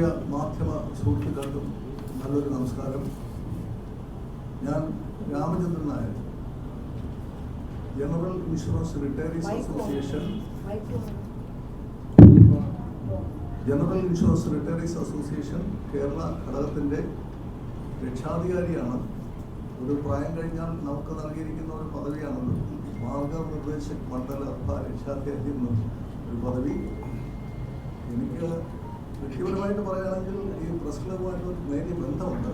പ്രിയ മാധ്യമ സുഹൃത്തുക്കൾക്കും നല്ലൊരു നമസ്കാരം. ഞാൻ Ramachandran Nair. General insurance retirees association. General insurance retirees association Kerala ഘടകത്തിന്റെ രക്ഷാധികാരിയാണ്. ഒരു പ്രായം കഴിഞ്ഞാൽ നമുക്ക് നൽകിയിരിക്കുന്ന ഒരു പദവിയാണല്ലോ. മാർഗനിർദ്ദേശക് മണ്ഡല രക്ഷാധികാരി എന്ന ഒരു പദവി. എനിക്ക് വ്യക്തിപരമായിട്ട് പറയുകയാണെങ്കിൽ ഈ പ്രസ് ക്ലബുമായിട്ട് ഒരു നേരിയ ബന്ധമുണ്ട്.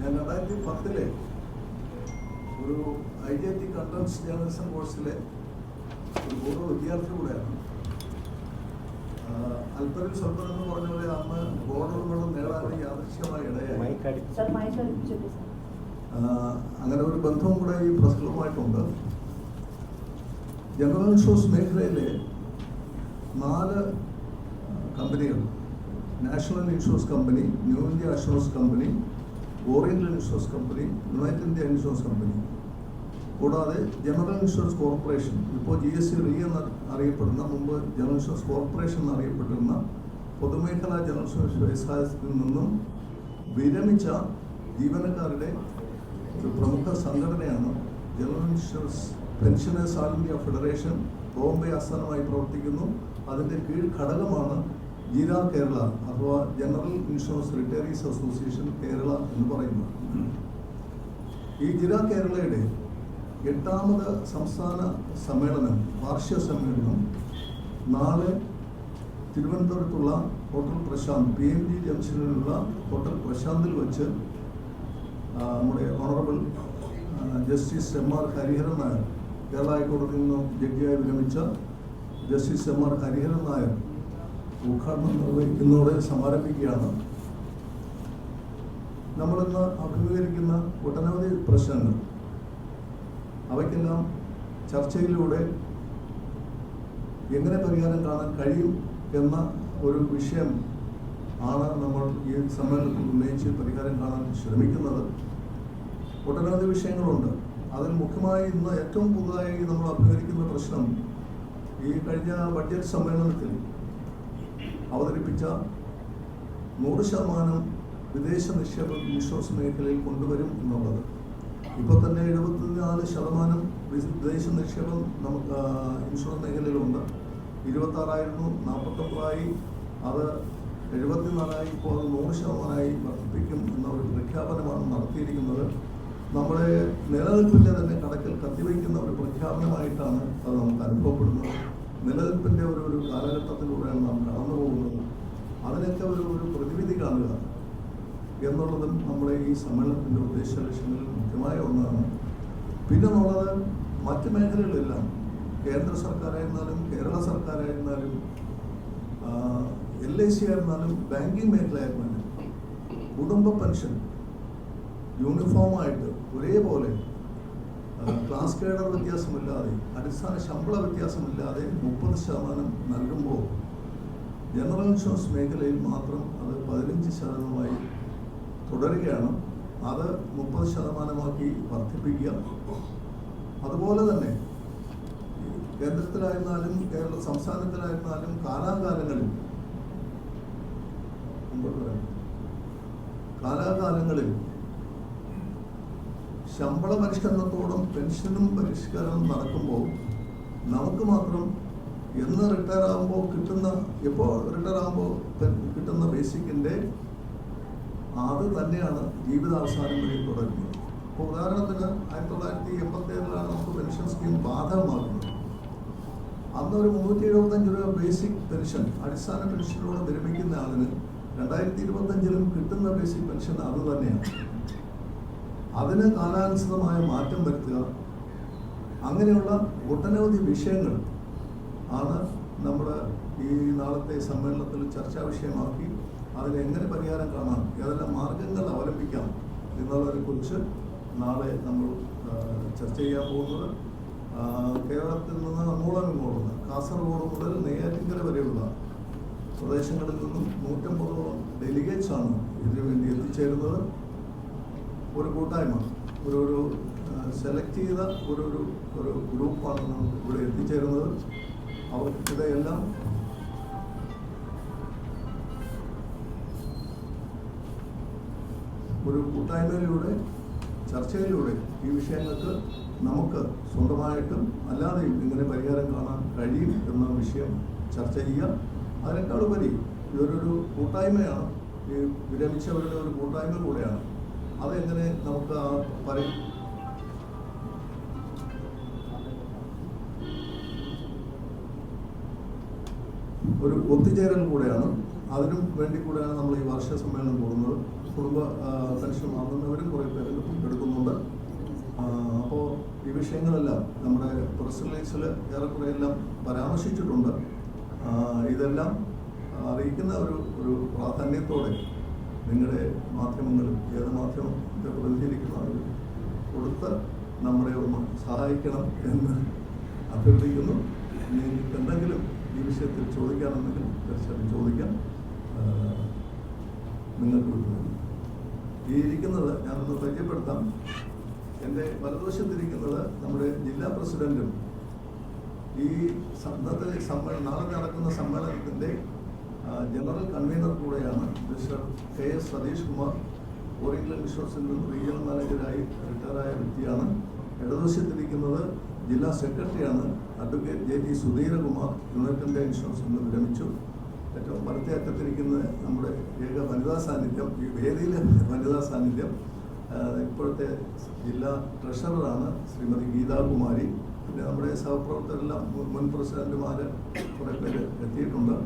ഞാൻ രണ്ടായിരത്തി പത്തിലെ ഒരു I I T contents journalism കോഴ്സിലെ ഒരു പൂർവ വിദ്യാർത്ഥി കൂടെയാണ്. അല്പരിൽ സ്വല്പം എന്ന് പറഞ്ഞ പോലെ അന്ന് ബോർഡറുകളും നേടാൻ യാദൃശ്യമായി ഇടയായി. സർ മൈക്ക് സർ ആഹ് അങ്ങനെ ഒരു ബന്ധവും കൂടെ ഈ പ്രസ് ക്ലബുമായിട്ടുണ്ട് ജനറൽ ഇൻഷുറൻസ് മേഖലയിലെ നാല് കമ്പനികൾ national insurance company new India assurance company oriental insurance company united India insurance company കൂടാതെ ജനറൽ ഇൻഷുറൻസ് കോർപ്പറേഷൻ ഇപ്പോൾ ജി എസ് സി റീ എന്ന് അറിയപ്പെടുന്ന മുമ്പ് ജനറൽ ഇൻഷുറൻസ് കോർപ്പറേഷൻ എന്നറിയപ്പെട്ടിരുന്ന പൊതുമേഖലാ ജനറൽ ഇൻഷുറൻസ് വ്യവസായത്തിൽ നിന്നും വിരമിച്ച ജീവനക്കാരുടെ ഒരു പ്രമുഖ സംഘടനയാണ് general insurance pensioners all India federation Bombay ആസ്ഥാനമായി പ്രവർത്തിക്കുന്നു. അതിന്റെ കീഴ് ഘടകമാണ് ജീര കേരള അഥവാ general insurance retirees association Kerala എന്ന് പറയുന്നത് ഈ ജിന കേരളയുടെ എട്ടാമത് സംസ്ഥാന സമ്മേളനം വാർഷിക സമ്മേളനം നാളെ തിരുവനന്തപുരത്തുള്ള hotel Prashant P M G ജംഗ്ഷനിലുള്ള hotel പ്രശാന്തിൽ വെച്ച് നമ്മുടെ honourable justice M R Hariharan Nair Kerala ഹൈക്കോടതിയിൽ നിന്നും ജഡ്ജിയായി വിരമിച്ച justice M R Hariharan Nair ഉദ്ഘാടനം നിർവഹിക്കുന്നതോടെ സമാരംഭിക്കുകയാണ്. നമ്മളിന്ന് അഭിമുഖീകരിക്കുന്ന ഒട്ടനവധി പ്രശ്നങ്ങൾ. അവയ്ക്കെല്ലാം ചർച്ചയിലൂടെ എങ്ങനെ പരിഹാരം കാണാൻ കഴിയും എന്ന ഒരു വിഷയം ആണ് നമ്മൾ ഈ സമ്മേളനത്തിൽ ഉന്നയിച്ച് പരിഹാരം കാണാൻ ശ്രമിക്കുന്നത്. ഒട്ടനവധി വിഷയങ്ങളുണ്ട്. അതിൽ മുഖ്യമായി ഇന്ന് ഏറ്റവും പുതുതായി നമ്മൾ അഭിമുഖീകരിക്കുന്ന പ്രശ്നം ഈ കഴിഞ്ഞ ബഡ്ജറ്റ് സമ്മേളനത്തിൽ അവതരിപ്പിച്ച നൂറ് ശതമാനം വിദേശ നിക്ഷേപം ഇൻഷുറൻസ് മേഖലയിൽ കൊണ്ടുവരും എന്നുള്ളത്. ഇപ്പോൾ തന്നെ എഴുപത്തിനാല് ശതമാനം വിദേശ നിക്ഷേപം നമുക്ക് ഇൻഷുറൻസ് മേഖലയിലുണ്ട്. ഇരുപത്താറായിരുന്നു നാൽപ്പത്തൊമ്പതായി അത് എഴുപത്തിനാലായി ഇപ്പോൾ അത് നൂറ് ശതമാനമായി വർദ്ധിപ്പിക്കും എന്ന ഒരു പ്രഖ്യാപനമാണ് നടത്തിയിരിക്കുന്നത്. നമ്മുടെ നിലനിൽപ്പിന്റെ തന്നെ കടക്കൽ കത്തിവയ്ക്കുന്ന ഒരു പ്രഖ്യാപനമായിട്ടാണ് അത് നമുക്ക് അനുഭവപ്പെടുന്നത്. നിലനിൽപ്പിന്റെ ഒരു ഒരു കാലഘട്ടത്തിലൂടെയാണ് നാം കടന്നു പോകുന്നത്. അതിനൊക്കെ ഒരു ഒരു പ്രതിവിധി കാണുക എന്നുള്ളതും നമ്മുടെ ഈ സമ്മേളനത്തിന്റെ ഉദ്ദേശ ലക്ഷ്യങ്ങളിൽ മുഖ്യമായ ഒന്നാണ്. പിന്നെ നമ്മളത് മറ്റ് മേഖലകളിലെല്ലാം കേന്ദ്ര സർക്കാരായിരുന്നാലും കേരള സർക്കാരായിരുന്നാലും എൽ ഐ സി ആയിരുന്നാലും ബാങ്കിങ് മേഖലയായിരുന്നാലും കുടുംബ പെൻഷൻ യൂണിഫോമായിട്ട് ഒരേപോലെ ക്ലാസ് കേഡർ വ്യത്യാസമില്ലാതെ അടിസ്ഥാന ശമ്പള വ്യത്യാസമില്ലാതെ മുപ്പത് ശതമാനം നൽകുമ്പോൾ ജനറൽ ഇൻഷുറൻസ് മേഖലയിൽ മാത്രം അത് പതിനഞ്ച് ശതമാനമായി തുടരുകയാണ് അത് മുപ്പത് ശതമാനമാക്കി വർദ്ധിപ്പിക്കുക അതുപോലെ തന്നെ കേന്ദ്രത്തിലായിരുന്നാലും കേരള സംസ്ഥാനത്തിലായിരുന്നാലും കാലാകാലങ്ങളിൽ. കാലാകാലങ്ങളിൽ ശമ്പള പരിഷ്കരണത്തോടും പെൻഷനും പരിഷ്കരണം നടക്കുമ്പോൾ നമുക്ക് മാത്രം എന്ന് റിട്ടയർ ആകുമ്പോൾ കിട്ടുന്ന എപ്പോൾ റിട്ടയർ ആകുമ്പോൾ കിട്ടുന്ന ബേസിക്കിന്റെ അത് തന്നെയാണ് ജീവിതാവസാനം വരെ തുടരുന്നത്. ഇപ്പോൾ ഉദാഹരണത്തിന് ആയിരത്തി തൊള്ളായിരത്തി എൺപത്തി ഏഴിലാണ് നമുക്ക് പെൻഷൻ സ്കീം ബാധകമാകുന്നത്. അന്ന് ഒരു മുന്നൂറ്റി എഴുപത്തഞ്ച് രൂപ ബേസിക് പെൻഷൻ അടിസ്ഥാന പെൻഷനിലൂടെ വിരമിക്കുന്ന ആളിന് രണ്ടായിരത്തി ഇരുപത്തഞ്ചിലും കിട്ടുന്ന ബേസിക് പെൻഷൻ അത് തന്നെയാണ്. അതിന് കാലാനുസൃതമായ മാറ്റം വരുത്തുക. അങ്ങനെയുള്ള ഒട്ടനവധി വിഷയങ്ങൾ ആണ് നമ്മൾ ഈ നാളത്തെ സമ്മേളനത്തിൽ ചർച്ചാ വിഷയമാക്കി അതിനെങ്ങനെ പരിഹാരം കാണാം ഏതെല്ലാം മാർഗങ്ങൾ അവലംബിക്കാം എന്നുള്ളതിനെ കുറിച്ച് നാളെ നമ്മൾ ചർച്ച ചെയ്യാൻ പോകുന്നത്. കേരളത്തിൽ നിന്ന് അങ്ങോളം ഇങ്ങോളം കാസർഗോഡ് മുതൽ നെയ്യാറ്റിൻകര വരെയുള്ള പ്രദേശങ്ങളിൽ നിന്നും നൂറ്റമ്പതോളം ഡെലിഗേറ്റ്സാണ് ആണ് ഇതിനു വേണ്ടി എത്തിച്ചേരുന്നത്. ഒരു കൂട്ടായ്മ. ഒരു ഒരു സെലക്ട് ചെയ്ത ഒരു ഒരു ഒരു ഗ്രൂപ്പാണ് ഇവിടെ എത്തിച്ചേരുന്നത്. അവർക്കിടെ എല്ലാം ഒരു കൂട്ടായ്മയിലൂടെ ചർച്ചയിലൂടെ ഈ വിഷയങ്ങൾക്ക് നമുക്ക് സ്വന്തമായിട്ടും അല്ലാതെയും ഇങ്ങനെ പരിഹാരം കാണാൻ കഴിയും എന്ന വിഷയം ചർച്ച ചെയ്യുക. അതിനേക്കാളുപരി ഇതൊരു കൂട്ടായ്മയാണ്. ഈ വിരമിച്ചവരുടെ ഒരു കൂട്ടായ്മ കൂടെയാണ്. അതെങ്ങനെ നമുക്ക് പറയും. ഒരു ഒത്തുചേരൽ കൂടെയാണ്. അതിനും വേണ്ടി കൂടെയാണ് നമ്മൾ ഈ വാർഷിക സമ്മേളനം പോകുന്നത് കുടുംബ പെൻഷൻ വാങ്ങുന്നവരും കുറേ പേര് എടുക്കുന്നുണ്ട്. അപ്പോൾ ഈ വിഷയങ്ങളെല്ലാം നമ്മുടെ പ്രസ് റിലീസിൽ ഏറെക്കുറെ എല്ലാം പരാമർശിച്ചിട്ടുണ്ട് ഇതെല്ലാം അറിയിക്കുന്ന ഒരു ഒരു പ്രാധാന്യത്തോടെ നിങ്ങളുടെ മാധ്യമങ്ങളും ഏത് മാധ്യമത്തെ ആളുകൾ കൊടുത്ത് നമ്മളെ ഒന്ന് സഹായിക്കണം എന്ന് അഭ്യർത്ഥിക്കുന്നു. എന്തെങ്കിലും ഈ വിഷയത്തിൽ ചോദിക്കാനുണ്ടെങ്കിൽ തീർച്ചയായിട്ടും ചോദിക്കാം. നിങ്ങൾക്ക് വിട്ടുതരും ഈ ഇരിക്കുന്നത് ഞാനൊന്ന് പരിചയപ്പെടുത്താം. എന്റെ വലതുവശത്തിരിക്കുന്നത് നമ്മുടെ ജില്ലാ പ്രസിഡന്റും ഈ ഇന്നത്തെ സമ്മേളനം നാളെ നടക്കുന്ന സമ്മേളനത്തിന്റെ ജനറൽ കൺവീനർ കൂടെയാണ് mister K S Satish Kumar. Oriental നിന്ന് റീജിയണൽ മാനേജരായി റിട്ടയറായ വ്യക്തിയാണ്. ഇടതുവശത്തിരിക്കുന്നത് ജില്ലാ സെക്രട്ടറിയാണ് advocate J T Sudheerakumar. United India ഇൻഷുറൻസിൽ നിന്ന് വിരമിച്ചു. ഏറ്റവും വലത്തെ നമ്മുടെ ഏക വനിതാ സാന്നിധ്യം ഈ വേദിയിലെ വനിതാ സാന്നിധ്യം ഇപ്പോഴത്തെ ജില്ലാ ട്രഷററാണ് ശ്രീമതി ഗീതാകുമാരി പിന്നെ നമ്മുടെ സഹപ്രവർത്തകരെല്ലാം മുൻ പ്രസിഡന്റുമാർ കുറേ പേര് എത്തിയിട്ടുണ്ട്.